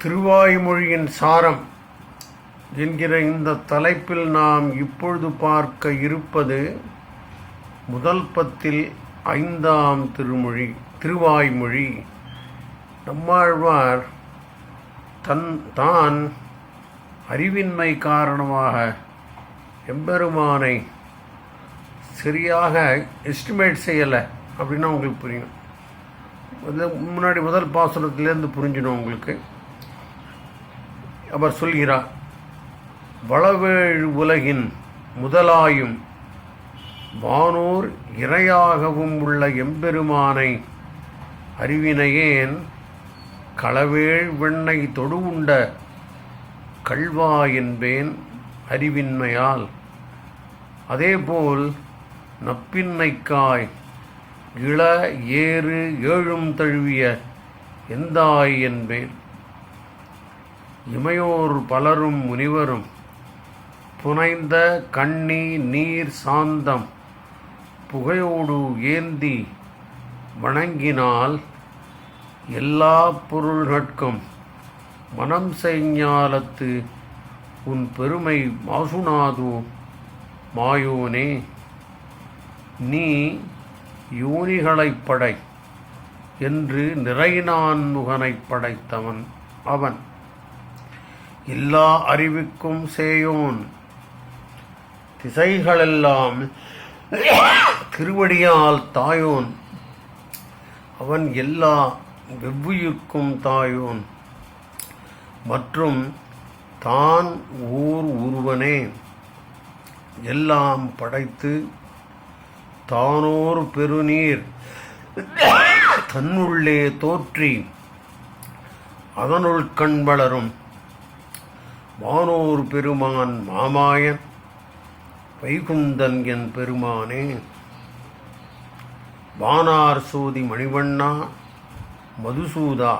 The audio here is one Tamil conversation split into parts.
திருவாய்மொழியின் சாரம் என்கிற இந்த தலைப்பில் நாம் இப்பொழுது பார்க்க இருப்பது முதல் பத்தில் ஐந்தாம் திருமொழி திருவாய்மொழி. நம்மாழ்வார் தன் தான் அறிவின்மை காரணமாக எம்பெருமானை சரியாக எஸ்டிமேட் செய்யலை அப்படின்னா உங்களுக்கு புரியும். முன்னாடி முதல் பாசனத்திலேருந்து புரிஞ்சிடும் உங்களுக்கு. அவர் சொல்கிறார் வளவேழு உலகின் முதலாயும் வானோர் இரையாகவும் உள்ள எம்பெருமானை அறிவினையேன் களவேழ் வெண்ணை தொடுவுண்ட கல்வா என்பேன் அறிவின்மையால். அதேபோல் நப்பின்னைக்காய் இள ஏறு ஏழும் தழுவிய எந்தாய் என்பேன். இமையோர் பலரும் முனிவரும். புனைந்த கண்ணி நீர் சாந்தம். புகையோடு ஏந்தி வணங்கினால் எல்லா பொருள்கட்கும். மனம் செய்ஞாலத்து உன் பெருமை மாசுநாது மாயோனே. நீ யோனிகளைப் படை என்று நிறைநான்முகனைப் படைத்தவன் அவன். எல்லா அறிவுக்கும் சேயோன். திசைகளெல்லாம் திருவடியால் தாயோன். அவன் எல்லா வெவ்வுயிர்க்கும் தாயோன். மற்றும் தான் ஊர் ஒருவனே எல்லாம் படைத்து தானோர் பெருநீர் தன்னுள்ளே தோற்றி அதனுள் கண் வளரும். வானோர் பெருமான் மாமாயன் வைகுந்தன் என் பெருமானே. வானார் சோதி மணிவண்ணா மதுசூதா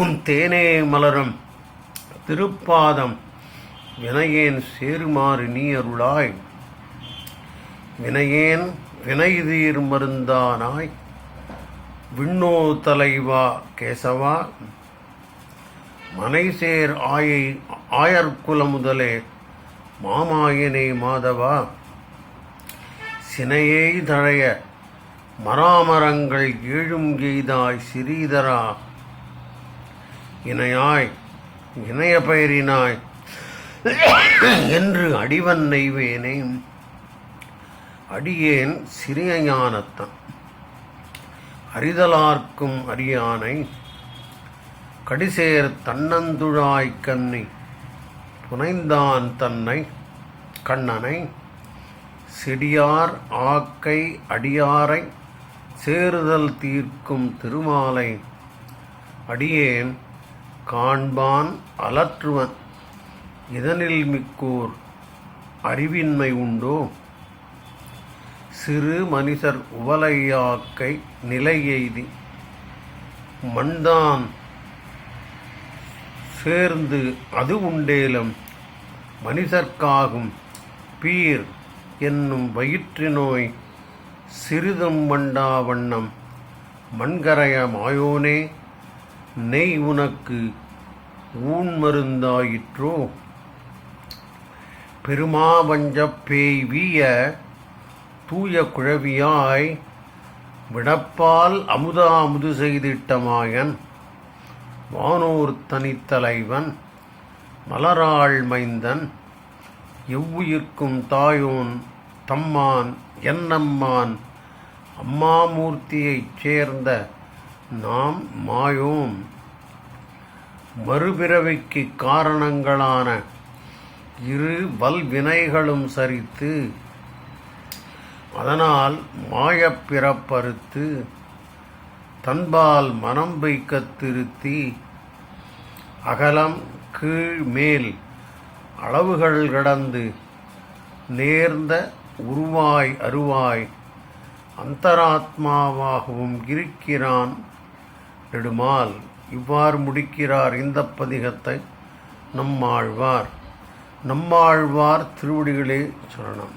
உன் தேனே மலரும் திருப்பாதம் வினையேன் சேருமாறு நீ அருளாய். வினையேன் வினைதீர் மருந்தானாய். விண்ணோ தலைவா கேசவா மனைசேர் ஆயை ஆயர்குல முதலே மாமாயினை மாதவா? சினையை தழைய மராமரங்கள் ஏழும் எய்தாய் சிறீதரா? இணையாய் இணைய பெயரினாய் என்று அடிவன் நெய்வேனே. அடியேன் சிறிய ஞானத்தன் அறிதலார்க்கும் அறியானை கடிசேர் தன்னந்துழாய் கண்ணி புனைந்தான் தன்னை கண்ணனை செடியார் ஆக்கை அடியாரை சேருதல் தீர்க்கும் திருமாலை அடியேன் காண்பான் அலற்றுவன் இதனில் மிக்கூர் அறிவின்மை உண்டோ? சிறு மனிதர் உவலையாக்கை நிலை எய்தி மண்தான் சேர்ந்து அது உண்டேலும் மனிதர்க்காகும் பீர் என்னும் வயிற்று நோய் சிறிதும் வண்டா வண்ணம். மண்கரைய மாயோனே நெய் உனக்கு ஊன்மருந்தாயிற்றோ பெருமாவஞ்சப் பேய் வீய தூய குழவியாய் விடப்பால் அமுதா அமுது செய்திட்டமாயன் வானோர் தனித்தலைவன் மலராள் மைந்தன் எவ்வுயிர்க்கும் தாயோன் தம்மான் என்னம்மான் அம்மாமூர்த்தியைச் சேர்ந்த நாம் மாயோம். மறுபிறவிக்கு காரணங்களான இரு வல்வினைகளும் சரித்து அதனால் மாயப்பிறப்பறுத்து பிறப்பறுத்து தன்பால் மனம் வைக்க திருத்தி அகலம் கீழ் மேல் அளவுகள் கடந்து நேர்ந்த உருவாய் அருவாய் அந்தராத்மாவாகவும் இருக்கிறான். நெடுமால் இவ்வாறு முடிக்கிறார் இந்த பதிகத்தை நம்மாழ்வார். நம்மாழ்வார் திருவடிகளே சரணம்